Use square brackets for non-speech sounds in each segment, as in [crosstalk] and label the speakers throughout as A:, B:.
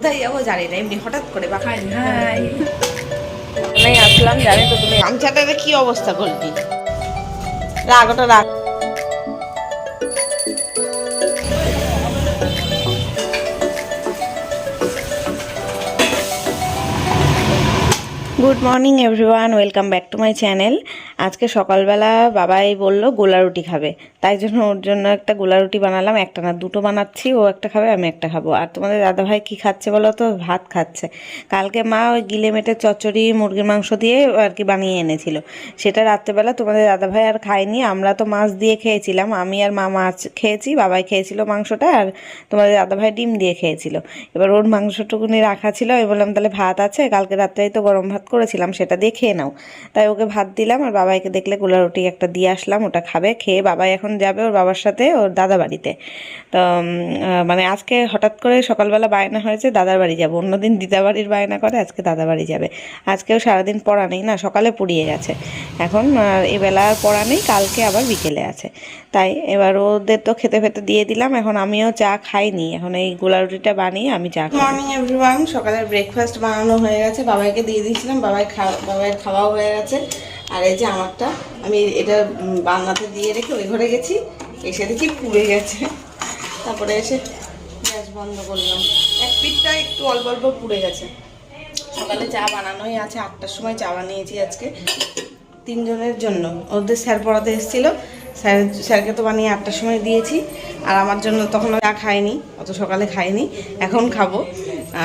A: কোথায় যাব জানি না এমনি হঠাৎ করে বা
B: আসলাম জানি তো তুমি।
A: কি অবস্থা করবি? রাগ ওটা রাগ। Good morning everyone welcome back to my channel আজকে সকালবেলা বাবাই বলল গোলা রুটি খাবে। তাই জন্য ওর জন্য একটা গোলা রুটি বানালাম, একটা না, দুটো বানাচ্ছি, ও একটা খাবে, আমি একটা খাব। আর তোমাদের দাদাভাই কি খাচ্ছে বলো তো? ভাত খাচ্ছে। কালকে মা ওই গিলে মেটে চচ্চড়ি, মুরগির মাংস দিয়ে আর কি বানিয়ে এনেছিল। সেটা রাত্রেবেলা তোমাদের দাদাভাই আর খায়নি, আমরা তো মাছ দিয়ে খেয়েছিলাম। আমি আর মা মাছ খেয়েছি, বাবাই খেয়েছিল মাংসটা আর তোমাদের দাদাভাই ডিম দিয়ে খেয়েছিল। এবার ওর মাংসটুকুনি রাখা ছিল, আমি বললাম তাহলে ভাত আছে, কালকে রাত্রেই তো গরম ভাত করেছিলাম, সেটা দিয়ে খেয়ে নাও। তাই ওকে ভাত দিলাম, আর বাবাইকে দেখলে গোলা রুটি একটা দিয়ে আসলাম, ওটা খাবে, খেয়ে বাবাই এখন যাবে ওর বাবার সাথে, ওর দাদা বাড়িতে। তো মানে আজকে হঠাৎ করে সকালবেলা বায়না হয়েছে, দাদার বাড়ি যাব। অন্যদিন দিদা বাড়ির বায়না করে আজকে দাদা বাড়ি যাবে। আজকেও সারাদিন পড়া নেই না, সকালে পড়িয়ে গেছে। এখন এবেলা আর পড়া নেই, কালকে আবার বিকেলে আছে। তাই এবার ওদের তো খেতে ফেতে দিয়ে দিলাম, এখন আমিও চা খাইনি। এখন এই গোলা রুটিটা বানিয়ে আমি চা খাই মর্নিং এভরিওয়ান সকালের ব্রেকফাস্ট বানানো হয়ে গেছে, বাবাইকে দিয়ে দিয়েছিলাম, বাবাই খাওয়া বাবাই খাওয়াও হয়ে গেছে। আর এই যে আমারটা, আমি এটা বান্নাতে দিয়ে রেখে ওই ঘরে গেছি, এসে দেখি পুড়ে গেছে। তারপরে এসে গ্যাস বন্ধ করলাম। এক পিঠটা একটু অল্প অল্প পুড়ে গেছে। সকালে চা বানানোই আছে, আটটার সময় চা বানিয়েছি আজকে তিনজনের জন্য। ওদের স্যার পড়াতে এসেছিল। স্যার, স্যারকে তো বানিয়ে আটটার সময় দিয়েছি। আর আমার জন্য তখন চা খাইনি, অত সকালে খাইনি। এখন খাব।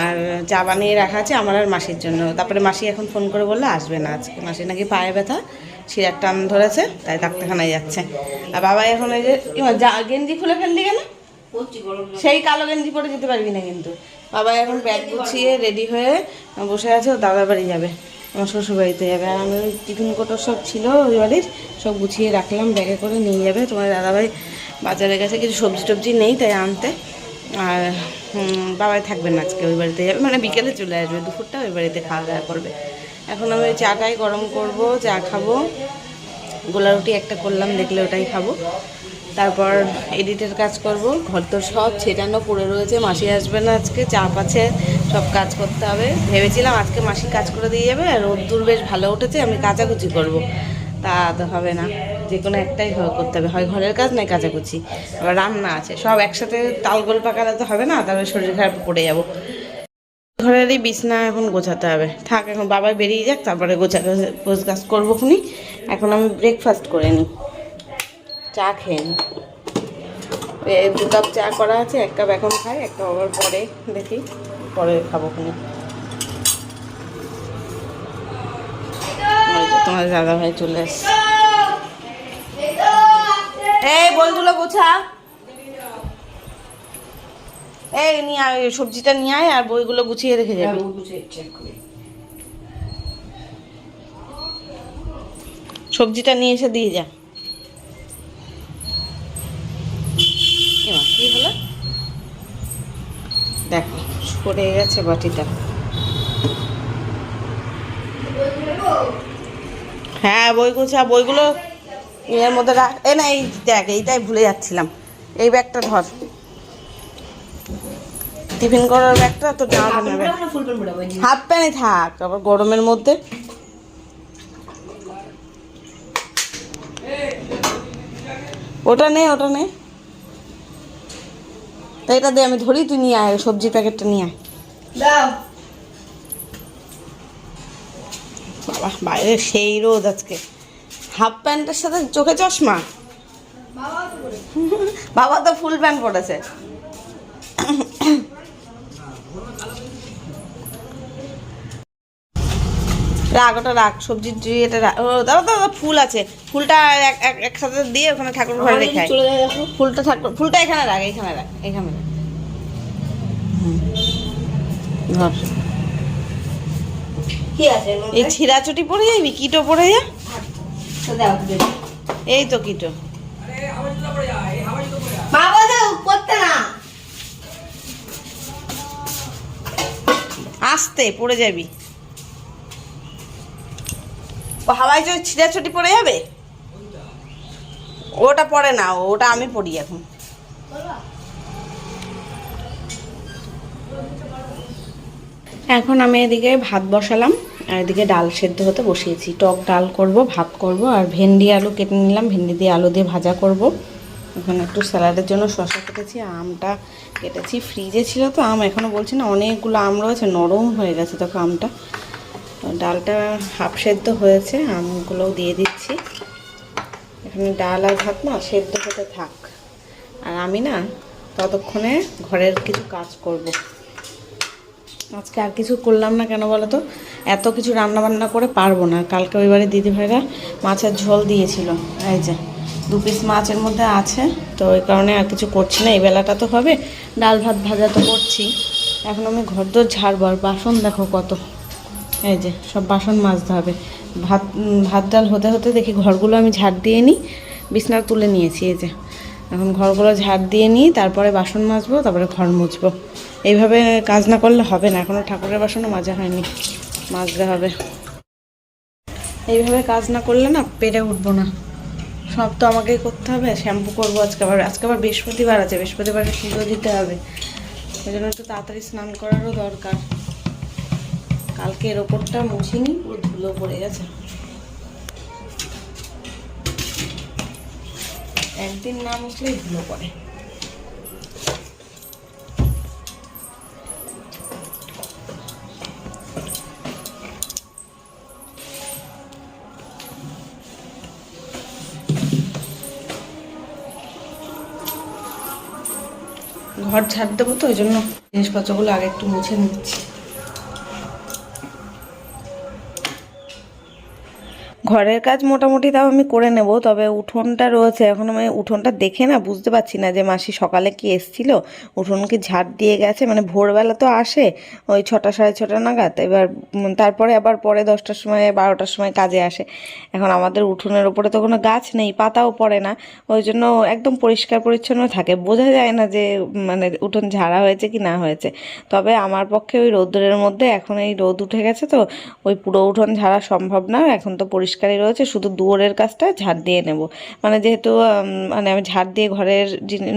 A: আর চা বানিয়ে রাখা আছে আমার আর মাসির জন্য। তারপরে মাসি এখন ফোন করে বললে, আসবে না আজকে। মাসি নাকি পায়ে ব্যথা, শিরার টান ধরেছে, তাই ডাক্তারখানায় যাচ্ছে। আর বাবা এখন ওই যে গেঞ্জি খুলে ফেললি কেন? সেই কালো গেঞ্জি পরে যেতে পারবি না কিন্তু। বাবা এখন ব্যাগ গুছিয়ে রেডি হয়ে বসে আছে ও দাদার বাড়ি যাবে, আমার শ্বশুর বাড়িতে যাবে। আর আমি টিফিন কোটো সব ছিল ওই বাড়ির, সব গুছিয়ে রাখলাম, ব্যাগে করে নিয়ে যাবে। তোমার দাদাভাই বাজারে গেছে কিছু সবজি টবজি নেই তাই আনতে। আর বাবাই থাকবে না আজকে, ওই বাড়িতে যাবে। মানে বিকেলে চলে আসবে, দুপুরটা ওই বাড়িতে খাওয়া দাওয়া করবে। এখন আমি চাটাই গরম করব, চা খাব। গোলা রুটি একটা করলাম, দেখলে ওটাই খাব। তারপর এডিটের কাজ করব। ঘর তো সব ছেটানো পড়ে রয়েছে, মাসি আসবে না আজকে, চাপ আছে, সব কাজ করতে হবে। ভেবেছিলাম আজকে মাসি কাজ করে দিয়ে যাবে, আর রোদ্দুর বেশ ভালো উঠেছে, আমি কাচাকুচি করব। তা তো হবে না। যে কোনো একটাই করতে হবে। হয় ঘরের কাজ নয় কাচাকুচি। আবার রান্না আছে। সব একসাথে তালগোল পাকালে তো হবে না? তারপরে শরীর খারাপ পড়ে যাব। ঘরেরই বিছনা এখন গোছাতে হবে। থাক, এখন বাবা বেরিয়ে যাক, তারপরে গোছা গোছ গাছ করব খুনি। এখন আমি ব্রেকফাস্ট করে নিই। চা খেয়ে নিই। দু কাপ চা করা আছে, এক কাপ এখন খাই, এক কাপ আবার পরে দেখি। পরে খাব খুনি। তোমার দাদা ভাই চলে এসছে। এই বলগুলো গোছা এই নিয়ে আয় সবজিটা নিয়ে আয় আর বইগুলো গুছিয়ে রেখে যাবি। সবজিটা নিয়ে এসে দিয়ে যা। কি হলো? দেখো পড়ে গেছে বাটিটা। হ্যাঁ বই গুছা বইগুলো এর মধ্যে রাখ। এ না এই দেখ এইটাই ভুলে যাচ্ছিলাম। এই ব্যাগটা ধর। টিফিন করার ব্যাগটা তো জামা প্যান্টের ব্যাগ। হাফ প্যান্টই থাক আবার গরমের মধ্যে। ওটা নে ওটা নে। তা এটা দে আমি ধরি তুই নিয়ে আয় সবজি প্যাকেটটা নিয়ে আয়।
B: দাও।
A: বাবা বাইরে সেই রোদ আজকে। হাফ প্যান্টের সাথে চোখে চশমা? বাবা তো ফুল প্যান্ট পরেছে। রাখ ওটা রাখ সবজি এটা রাখ ও দাদা দাদা ফুল আছে। ফুলটা এক- এক- একসাথে দিয়ে ওখানে ঠাকুর ঘরে রেখে ফুলটা ঠাকুর ফুলটা এখানে রাখ এখানে রাখ এখানে রাখ।
B: কি আছে?
A: এই পরে যাবি কিটো পরে যা। এই তো কিটো।
B: বাবা দাও করতে না।
A: আস্তে পড়ে যাবি। ও হাওয়ায় যে ছিঁড়াছুটি পড়ে যাবে? ওটা পড়ে না ওটা আমি পড়ি এখন। এখন আমি এদিকে ভাত বসালাম। আর এদিকে ডাল সেদ্ধ হতে বসিয়েছি। টক ডাল করব, ভাত করব, আর ভেন্ডি আলু কেটে নিলাম। ভেন্ডি দিয়ে আলু দিয়ে ভাজা করব। এখন একটু স্যালাডের জন্য শসা কেটেছি, আমটা কেটেছি। ফ্রিজে ছিল তো, আম এখনও বলছি না, অনেকগুলো আম রয়েছে, নরম হয়ে গেছে তখন আমটা। ডালটা হাফ সেদ্ধ হয়েছে, আমগুলোও দিয়ে দিচ্ছি। এখানে ডাল আর ভাত না, সেদ্ধ হতে থাক। আর আমি না ততক্ষণে ঘরের কিছু কাজ করব। আজকে আর কিছু করলাম না কেন বলো তো? এত কিছু রান্না বান্না করে পারব না। কালকে ওই বাড়ি দিদিভাইরা মাছের ঝোল দিয়েছিল। এই যে, দু পিস মাছের মধ্যে আছে। তো ওই কারণে আর কিছু করছি না। এই বেলাটা তো হবে। ডাল ভাত ভাজা তো করছি। এখন আমি ঘর দোর ঝাড়বো। আর বাসন দেখো কত। এই যে, সব বাসন মাজতে হবে। ভাত ভাত ডাল হতে হতে দেখি ঘরগুলো আমি ঝাড় দিয়ে নিই। বিছনা তুলে নিয়েছি। এই যে, এখন ঘরগুলো ঝাড় দিয়ে নিই। তারপরে বাসন মাজবো, তারপরে ঘর মুছবো। এইভাবে কাজ না করলে হবে না এখনও ঠাকুরের বাসনও মাজা হয়নি, মাজতে হবে। এইভাবে কাজ না করলে না পেরে উঠবো না। সব তো আমাকেই করতে হবে, শ্যাম্পু করব আজকে আবার আজকে আবার বৃহস্পতিবার আছে, বৃহস্পতিবারে পুজো দিতে হবে। ওই জন্য একটু তাড়াতাড়ি স্নান করারও দরকার। কালকে এর ওপরটা মুছিনি পুরো ধুলো পড়ে গেছে। একদিন না মুছলেই ধুলো পড়ে। ঘর ঝাড় দেবো তো ওই জন্য জিনিসপত্রগুলো আগে একটু মুছে নিচ্ছি। ঘরের কাজ মোটামুটি তাও আমি করে নেব, তবে উঠোনটা রয়েছে। এখন আমি উঠোনটা দেখে না, বুঝতে পারছি না যে মাসি সকালে কি এসছিল। উঠোন কি ঝাড় দিয়ে গেছে? মানে ভোরবেলা তো আসে, ওই ছটা সাড়ে ছটা নাগাদ। এবার তারপরে আবার পরে দশটার সময়, বারোটার সময় কাজে আসে। এখন আমাদের উঠোনের ওপরে তো কোনো গাছ নেই, পাতাও পড়ে না। ওই জন্য একদম পরিষ্কার পরিচ্ছন্ন থাকে। বোঝা যায় না যে মানে উঠোন ঝাড়া হয়েছে কি না হয়েছে। তবে আমার পক্ষে ওই রোদ্রের মধ্যে, এখন এই রোদ উঠে গেছে তো, ওই পুরো উঠোন ঝাড়া সম্ভব না। এখন তো পরিষ্কারই রয়েছে, শুধু দুয়ারের কাজটা ঝাড় দিয়ে নেব। মানে যেহেতু মানে আমি ঝাড় দিয়ে ঘরের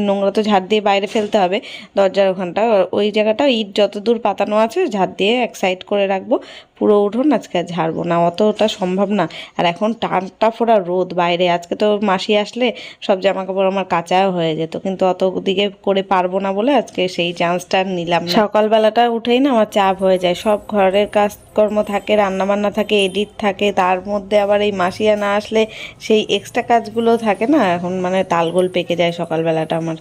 A: নোংরা তো ঝাড় দিয়ে বাইরে ফেলতে হবে, দরজার ওখানটা। ওই জায়গাটা ইট যত দূর পাতানো আছে, ঝাড় দিয়ে এক সাইড করে রাখব। পুরো উঠোন আজকে ঝাড়বো না অতটা সম্ভব না। আর এখন টানটা ফোড়া রোদ বাইরে, আজকে তো মাসি আসলে সব জামা কাপড় আমার কাঁচাও হয়ে যেত, কিন্তু অত দিকে করে পারব না বলে আজকে সেই চান্সটা নিলাম সকালবেলাটা উঠেই না আমার চাপ হয়ে যায়, সব ঘরের কাজকর্ম থাকে, রান্নাবান্না থাকে, এডিট থাকে, তার মধ্যে আবার এই মাসিয়া না আসলে সেই এক্সট্রা কাজগুলো থাকে না? এখন মানে তালগোল পেকে যায় সকালবেলাটা আমার।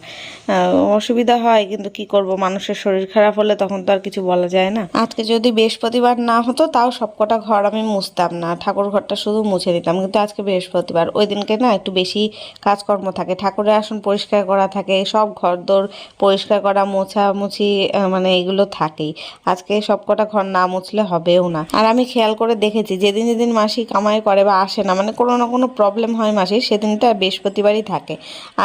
A: অসুবিধা হয়, কিন্তু কি করব? মানুষের শরীর খারাপ হলে তখন তো আর কিছু বলা যায় না। আজকে যদি বৃহস্পতিবার না হতো, তাও সবকটা ঘর আমি মুছতাম না। ঠাকুর ঘরটা শুধু মুছে দিতাম, কিন্তু আজকে বৃহস্পতিবার। ওই দিনকে না একটু বেশি কাজকর্ম থাকে। ঠাকুরের আসন পরিষ্কার করা থাকে, সব ঘর দোর পরিষ্কার করা মোছা মুছি মানে এগুলো থাকেই। আজকে সবকটা ঘর না মুছলে হবেও না। আর আমি খেয়াল করে দেখেছি, যেদিন যেদিন মাসি কামাই করে বা আসে না। মানে কোনো না কোনো প্রবলেম হয় মাসির সেদিনটা বৃহস্পতিবারই থাকে।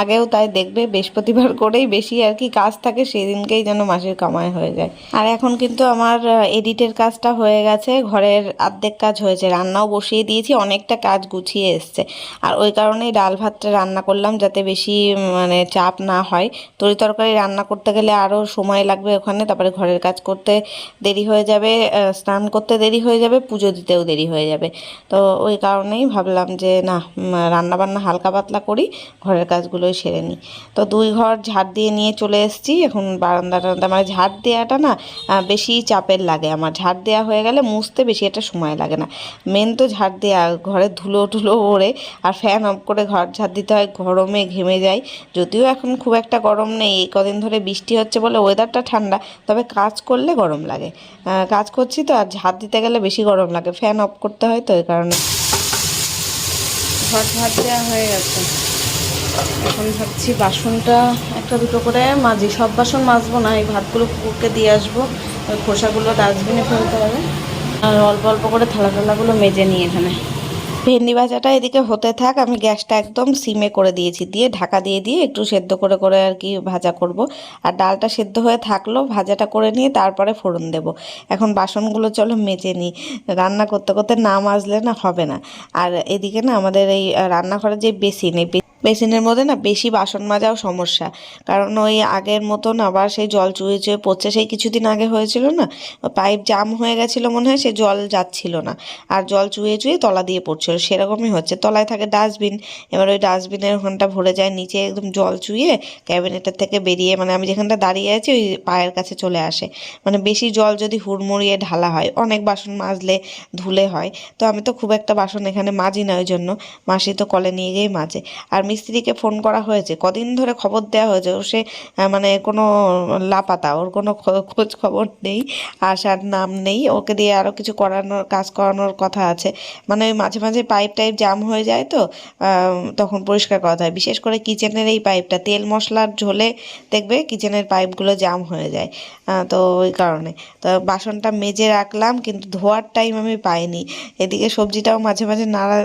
A: আগেও তাই দেখবে, বৃহস্পতিবার করেই বেশি আর কি কাজ থাকে, সেদিনকেই যেন মাসির কামাই হয়ে যায়। আর এখন কিন্তু আমার এডিটের কাজটা হয়ে গেছে, ঘরের অর্ধেক কাজ হয়েছে, রান্নাও বসিয়ে দিয়েছি, অনেকটা কাজ গুছিয়ে এসছে। আর ওই কারণেই ডাল ভাতটা রান্না করলাম, যাতে বেশি মানে চাপ না হয়। তরি তরকারি রান্না করতে গেলে আরও সময় লাগবে ওখানে, তারপরে ঘরের কাজ করতে দেরি হয়ে যাবে স্নান করতে দেরি হয়ে যাবে, পুজো দিতেও দেরি হয়ে যাবে। তো ওই কারণেই ভাবলাম যে, না রান্না বান্না হালকা পাতলা করি, ঘরের কাজগুলোই সেরে নিই। তো দুই ঘর ঝাড় দিয়ে নিয়ে চলে এসেছি। এখন বারান্দা টারান্দা মানে ঝাড় দেওয়াটা না বেশি চাপের লাগে আমার। ঝাড় দেওয়া হয়ে গেলে মুছতে বেশি একটা সময় লাগে না। মেন তো ঝাড় দেওয়া ঘরে ধুলো টুলো ওড়ে আর ফ্যান অফ করে ঘর ঝাড় দিতে হয়, গরমে ঘেমে যায় যদিও এখন খুব একটা গরম নেই, এই কদিন ধরে বৃষ্টি হচ্ছে বলে ওয়েদারটা ঠান্ডা, তবে কাজ করলে গরম লাগে। কাজ করছি তো, আর ঝাড় দিতে গেলে বেশি গরম লাগে ফ্যান অফ করতে হয় তো এই কারণে। ঘর ভাত দেওয়া হয়ে গেছে। এখন ভাবছি বাসনটা একটা দুটো করে মাজি। সব বাসন মাজবো না, এই ভাতগুলো কুকুরকে দিয়ে আসব। খোসাগুলো ডাস্টবিনে ফেলতে হবে। আর অল্প অল্প করে থালা টালাগুলো মেজে নিই এখানে। ভেন্ডি ভাজাটা এদিকে হতে থাক, আমি গ্যাসটা একদম সিমে করে দিয়েছি, দিয়ে ঢাকা দিয়ে দিয়ে একটু সেদ্ধ করে করে আর কি ভাজা করব। আর ডালটা সেদ্ধ হয়ে থাকল, ভাজাটা করে নিয়ে তারপরে ফোড়ন দেব। এখন বাসনগুলো চলো মেজে নিই। রান্না করতে করতে না মাজলে না হবে না। আর এদিকে না আমাদের এই রান্নাঘরের রান্নাঘরে যে বেসিন, এই বেসিনের মধ্যে না বেশি বাসন মাজাও সমস্যা। কারণ ওই আগের মতন আবার সেই জল চুয়ে চুয়ে পড়ছে, সেই কিছুদিন আগে হয়েছিল না, পাইপ জাম হয়ে গেছিল মনে হয়, সে জল যাচ্ছিল না। আর জল চুয়ে চুয়ে তলা দিয়ে পড়ছিল, সেরকমই হচ্ছে। তলায় থাকে ডাস্টবিন, এবার ওই ডাস্টবিনের ওখানটা ভরে যায়, নিচে একদম জল চুয়ে ক্যাবিনেটের থেকে বেরিয়ে মানে আমি যেখানটা দাঁড়িয়ে আছি, ওই পায়ের কাছে চলে আসে। মানে বেশি জল যদি হুড়মুড়িয়ে ঢালা হয়, অনেক বাসন মাজলে ধুলে হয়, তো আমি তো খুব একটা বাসন এখানে মাজি না ওই জন্য, মাসি তো কলে নিয়ে গিয়েই মাজে। আর মিস্ত্রিকে ফোন করা হয়েছে, কদিন ধরে খবর দেওয়া হয়েছে, ও সে মানে কোনো লাপাতা, ওর কোনো খোঁজ খবর নেই, আসার নাম নেই, ওকে দিয়ে আরও কিছু করানোর, কাজ করানোর কথা আছে। মানে ওই মাঝে মাঝে পাইপ টাইপ জাম হয়ে যায় তো তখন পরিষ্কার করা হয় বিশেষ করে কিচেনের এই পাইপটা, তেল মশলার ঝোলে দেখবে কিচেনের পাইপগুলো জাম হয়ে যায় তো ওই কারণে। তো বাসনটা মেজে রাখলাম, কিন্তু ধোয়ার টাইম আমি পাইনি। এদিকে সবজিটাও মাঝে মাঝে নাড়া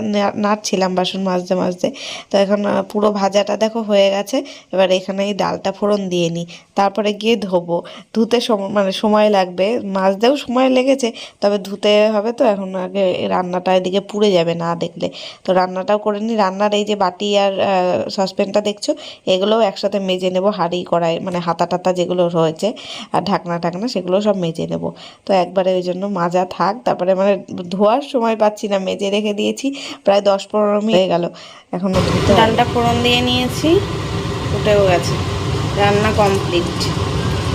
A: নাড়ছিলাম বাসন মাজতে মাজতে। তো এখন পুরো ভাজাটা দেখো হয়ে গেছে। এবার এখানে এই ডালটা ফোড়ন দিয়ে নিই। তারপরে গিয়ে ধোবো। ধুতে মানে সময় লাগবে। মাজতেও সময় লেগেছে, তবে ধুতে হবে তো। এখন আগে রান্নাটা এদিকে পুড়ে যাবে না দেখলে। তো রান্নাটাও করে নিই। রান্নার এই যে বাটি আর সসপ্যানটা দেখছ? এগুলোও একসাথে মেজে নেব হাঁড়ি, কড়াই মানে হাতা টাতা যেগুলো রয়েছে আর ঢাকনা ঢাকনা সেগুলো সব মেজে নেব। তো একবারে ওই জন্য মাজা থাক। তারপরে মানে ধোয়ার সময় পাচ্ছি না। মেজে রেখে দিয়েছি। প্রায় দশ পনেরো মিনিট হয়ে গেল। এখন
C: ডালটা ফোড়ন দিয়ে নিয়েছি, ফুটেও গেছে। রান্না কমপ্লিট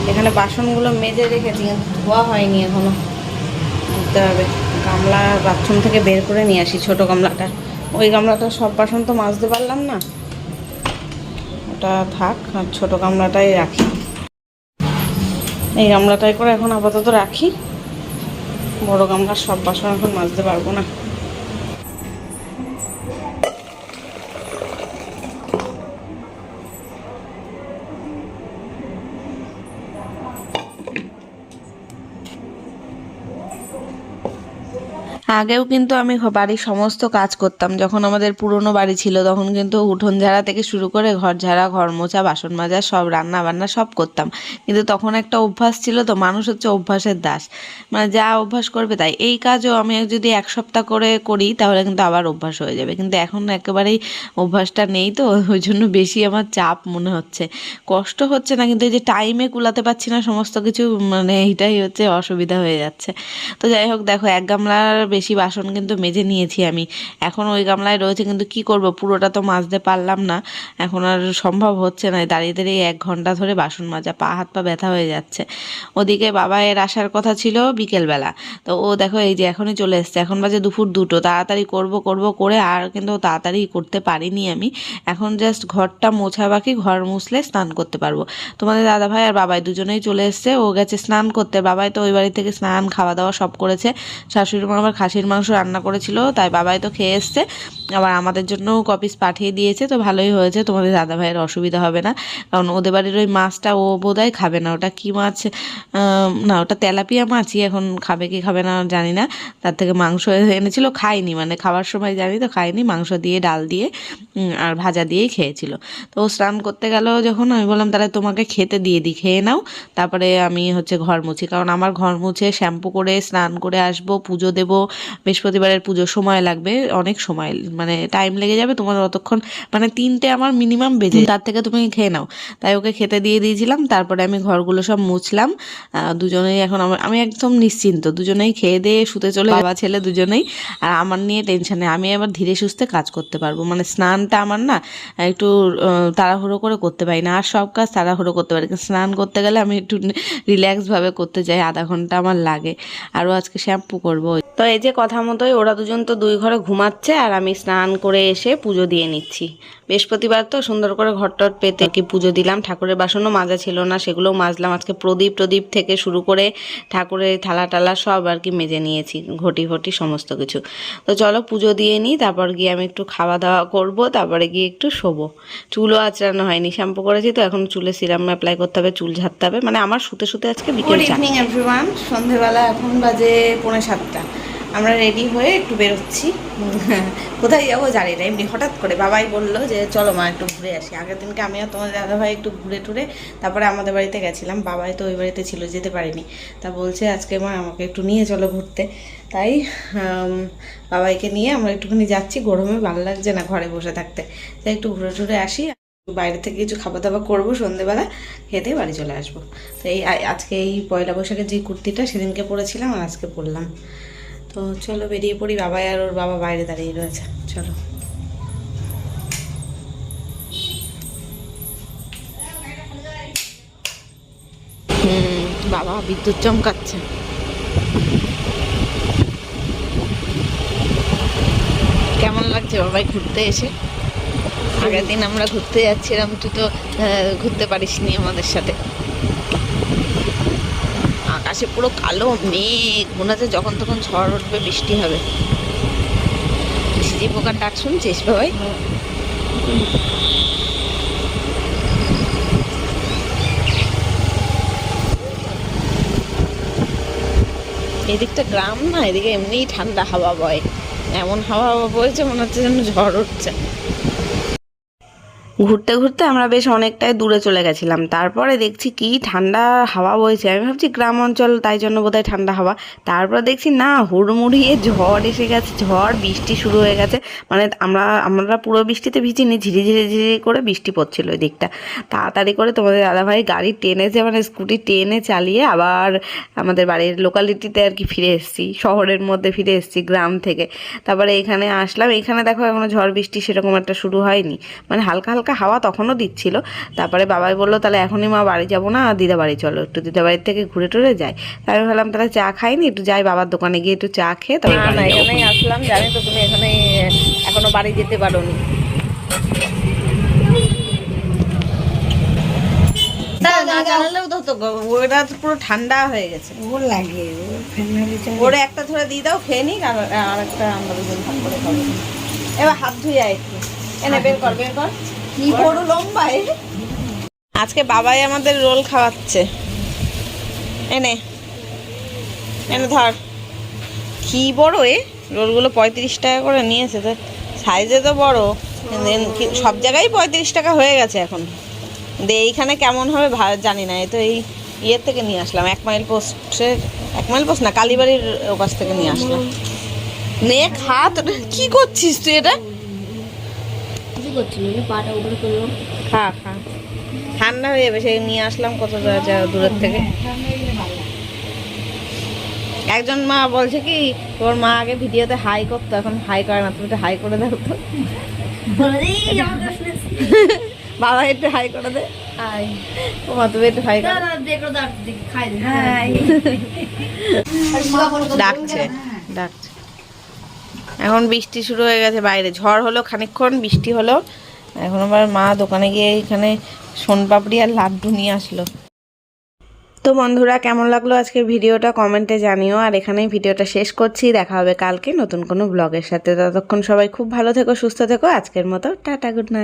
C: এখানে বাসনগুলো মেজে রেখেছি, ধোয়া হয়নি এখনও। ধুতে হবে। গামলা বাথরুম থেকে বের করে নিয়ে আসি ছোট গামলাটা। ওই গামলাটা সব বাসন তো মাজতে পারলাম না। ওটা থাক, আর ছোটো গামলাটাই রাখি। এই গামলাটাই করে এখন আপাতত রাখি। বড় গামলার সব বাসন এখন মাজতে পারব না।
A: আগেও কিন্তু আমি বাড়ির সমস্ত কাজ করতাম। যখন আমাদের পুরনো বাড়ি ছিল, তখন কিন্তু উঠোন ঝাড়া থেকে শুরু করে ঘর ঝাড়া, ঘর মোছা, বাসন মাজা, সব রান্না বান্না সব করতাম। কিন্তু তখন একটা অভ্যাস ছিল তো, মানুষ হচ্ছে অভ্যাসের দাস। মানে যা অভ্যাস করবে তাই। এই কাজও আমি যদি এক সপ্তাহ করে করি, তাহলে কিন্তু আবার অভ্যাস হয়ে যাবে। কিন্তু এখন একেবারেই অভ্যাসটা নেই তো, [laughs] ওই জন্য বেশি আমার চাপ মনে হচ্ছে। কষ্ট হচ্ছে না, কিন্তু এই যে টাইমে কুলাতে পারছি না, সমস্ত কিছু মানে এইটাই হচ্ছে অসুবিধা হয়ে যাচ্ছে। তো যাই হোক, দেখো, এক গামলার বেশি বাসন কিন্তু মেজে নিয়েছি আমি। এখন ওই গামলায় রয়েছে, কিন্তু কি করব? পুরোটা তো মাজতে পারলাম না। এখন আর সম্ভব হচ্ছে না দাঁড়িয়ে দাঁড়িয়ে এক ঘণ্টা ধরে বাসন মাজা, পা, হাত, পা ব্যথা হয়ে যাচ্ছে। ওদিকে বাবা এর আসার কথা ছিল বিকেলবেলা। তো ও দেখো, এই যে এখনই চলে এসছে, এখন বাজে দুপুর দুটো, তাড়াতাড়ি করব করব করে আর কিন্তু তাড়াতাড়ি করতে পারিনি আমি। এখন জাস্ট ঘরটা মোছা বাকি, ঘর মুছলে স্নান করতে পারব। তোমাদের দাদা ভাই আর বাবাই দুজনেই চলে এসছে, ও গেছে স্নান করতে। বাবাই তো ওই বাড়ি থেকে স্নান খাওয়া দাওয়া সব করেছে। শাশুড়ি মা আবার খাসির মাংস রান্না করেছিল, তাই বাবাই তো খেয়ে এসছে। আবার আমাদের জন্যও কপিস পাঠিয়ে দিয়েছে, তো ভালোই হয়েছে, তোমাদের দাদা ভাইয়ের অসুবিধা হবে না। কারণ ওদের বাড়ির ওই মাছটা ও বোধহয় খাবে না, ওটা কি মাছ না, ওটা তেলাপিয়া মাছই এখন খাবে কি খাবে না জানি না। তার থেকে মাংস এনেছিল খাইনি মানে খাওয়ার সময় জানি তো খাইনি মাংস দিয়ে, ডাল দিয়ে আর ভাজা দিয়েই খেয়েছিল। তো ও স্নান করতে গেল যখন, আমি বললাম, তাহলে তোমাকে খেতে দিয়ে দিই খেয়ে নাও। তারপরে আমি হচ্ছে ঘর মুছি, কারণ আমার ঘর মুছে শ্যাম্পু করে, স্নান করে আসব, পুজো দেব বৃহস্পতিবারের পুজো, সময় লাগবে, অনেক সময় মানে টাইম লেগে যাবে তোমার অতক্ষণ মানে তিনটে আমার মিনিমাম বেজে তার থেকে তুমি খেয়ে নাও। তাই ওকে খেতে দিয়ে দিয়েছিলাম, তারপরে আমি ঘরগুলো সব মুছলাম। দুজনেই এখন আমার, আমি একদম নিশ্চিন্ত, দুজনেই খেয়ে দিয়ে শুতে চলে বাবা, ছেলে দুজনেই, আর আমার নিয়ে টেনশনে আমি আবার ধীরে সুস্থে কাজ করতে পারব। মানে স্নানটা আমার না, একটু তাড়াহুড়ো করে করতে পারি না। আর সব কাজ তাড়াহুড়ো করতে পারি স্নান করতে গেলে আমি একটু রিল্যাক্সভাবে করতে চাই আধা ঘণ্টা আমার লাগে। আরও আজকে শ্যাম্পু করব।
C: তো এই যে কথা মতোই ওরা দুজন তো দুই ঘরে ঘুমাচ্ছে আর আমি স্নান করে এসে পুজো দিয়ে নিচ্ছি। বৃহস্পতিবার তো সুন্দর করে ঘর টট পেতে কি পুজো দিলাম। ঠাকুরের বাসনও মাজা ছিল না সেগুলোও মাজলাম। আজকে প্রদীপ প্রদীপ থেকে শুরু করে ঠাকুরের থালা টালা সব আর কি মেজে নিয়েছি ঘটি ফটি সমস্ত কিছু। তো চলো পুজো দিয়ে নিই তারপর গিয়ে আমি একটু খাওয়া দাওয়া করব তারপরে গিয়ে একটু শোবো। চুলও আঁচড়ানো হয়নি শ্যাম্পু করেছি তো এখন চুলে সিরাম অ্যাপ্লাই করতে হবে চুল ঝাড়তে হবে। মানে আমার শুতে শুতে আজকে বিকেল।
A: ইভিনিং এভরিওয়ান সন্ধেবেলা এখন বাজে পৌনে সাতটা। আমরা রেডি হয়ে একটু বেরোচ্ছি। কোথায় যাব জানি না, এমনি হঠাৎ করে বাবাই বলল যে, চলো মা, একটু ঘুরে আসি। আগের দিনকে আমি আর তোমার দাদাভাই একটু ঘুরে টুরে, তারপরে আমাদের বাড়িতে গেছিলাম। বাবাই তো ওই বাড়িতে ছিল, যেতে পারিনি। তা বলছে, আজকে মা, আমাকে একটু নিয়ে চলো ঘুরতে। তাই বাবাইকে নিয়ে আমরা একটুখানি যাচ্ছি। গরমে ভালো লাগছে না ঘরে বসে থাকতে। তাই একটু ঘুরে টুরে আসি। বাইরে থেকে কিছু খাবার দাবার করব, সন্ধেবেলা খেতে বাড়ি চলে আসব। তো এই আজকে এই পয়লা বৈশাখের যে কুর্তিটা, সেদিনকে পরেছিলাম আর আজকে পরলাম। তো চলো বেরিয়ে পড়ি, বাবাই আর ওর বাবা বাইরে দাঁড়িয়ে রয়েছে। চলো। বাবা বিদ্যুৎ চমকাচ্ছে। কেমন লাগছে বাবাই ঘুরতে এসে? আগের দিন আমরা ঘুরতে যাচ্ছিলাম, তুই তো ঘুরতে পারিসনি আমাদের সাথে। আকাশে পুরো কালো মেঘ। মনে হচ্ছে যখন তখন ঝড় উঠবে, বৃষ্টি হবে। ঝিঝি পোকার ডাক শুনছিস বাবাই? এদিকটা গ্রাম না, এদিকে এমনিই ঠান্ডা হাওয়া বয়। এমন হাওয়া বইছে মনে হচ্ছে যেন ঝড় উঠছে। ঘুরতে ঘুরতে আমরা বেশ অনেকটাই দূরে চলে গেছিলাম। তারপরে দেখছি কি ঠান্ডা হাওয়া বইছে। আমি ভাবছি গ্রাম অঞ্চল, তাই জন্য বোধহয় ঠান্ডা হাওয়া। তারপর দেখছি না, হুড়মুড়িয়ে ঝড় এসে গেছে, ঝড়, বৃষ্টি শুরু হয়ে গেছে। মানে আমরা আমরা পুরো বৃষ্টিতে ভিজিনি, ঝিরি ঝিরি ঝিরি করে বৃষ্টি পড়ছিল ওই দিকটা। তাড়াতাড়ি করে তোমাদের দাদাভাই গাড়ি টেনেছে মানে স্কুটি টেনে চালিয়ে আবার আমাদের বাড়ির লোকালিটিতে আর কি ফিরে এসেছি, শহরের মধ্যে ফিরে এসেছি, গ্রাম থেকে। তারপরে এখানে আসলাম। এখানে দেখো এখনও ঝড়, বৃষ্টি সেরকম একটা শুরু হয়নি। মানে হালকা হালকা হাওয়া তখনও দিচ্ছিল। তারপরে বাবাই বলল তাহলে এখনই মা বাড়ি যাব না দিদা বাড়ি চলো একটু দিদা বাড়ির থেকে ঘুরে টুরে যাই। তাই আমি ভাবলাম তাহলে চা খাইনি একটু যাই বাবার দোকানে গিয়ে একটু চা খেয়ে তবে এখানেই আসলাম জানি তো তুমি এখানে এখনও বাড়ি যেতে পারো না ওটা পুরো ঠান্ডা হয়ে গেছে।
B: ওর লাগে ওরে
A: একটা ধরে দিয়ে দাও খেয়ে নিক আর আর একটা আমরা দুজন ভাগ করে খাব। এবার হাত ধুয়ে আয় একটু। এনে বের কর বের কর। আজকে বাবাই আমাদের রোল খাওয়াচ্ছে। এনে এনে ধর। কি বড় এ? রোলগুলো পঁয়ত্রিশ টাকা করে নিয়েছে, তো সাইজে তো বড়। সব জায়গায় পঁয়ত্রিশ টাকা হয়ে গেছে এখন। দে, এইখানে কেমন হবে জানি না, এ তো এই ইয়ের থেকে নিয়ে আসলাম, এক মাইল পোস্টের এক মাইল পোস্ট না, কালীবাড়ির ওপাশ থেকে নিয়ে আসলাম। নে, খা তো কি করছিস তুই এটা?
B: করছিল পাটা উপরে করল
A: খা খা ঠান্ডা হয়ে যাবে সেই নিয়ে আসলাম কত যা- দূরের থেকে। একজন মা বলছে কি তোর মা আগে ভিডিওতে হাই করতো এখন হাই করে না তুমি একটু হাই করে দাও তো। [laughs] বাবা একটু হাই করে দে। ও মা তুমি একটু হাই করে। ডাকছে ডাকছে। এখন বৃষ্টি শুরু হয়ে গেছে বাইরে। ঝড় হলো খানিক্ষণ বৃষ্টি হলো। এখন আবার মা দোকানে গিয়ে এখানে সোনপাপড়ি আর লাড্ডু নিয়ে আসলো। তো বন্ধুরা, কেমন লাগল আজকে ভিডিওটা? কমেন্টে জানিও। আর এখানেই ভিডিওটা শেষ করছি। দেখা হবে কালকে নতুন কোনো ব্লগের সাথে। ততক্ষণ সবাই খুব ভালো থেকো, সুস্থ থেকো। আজকের মতো টাটা, গুড নাইট।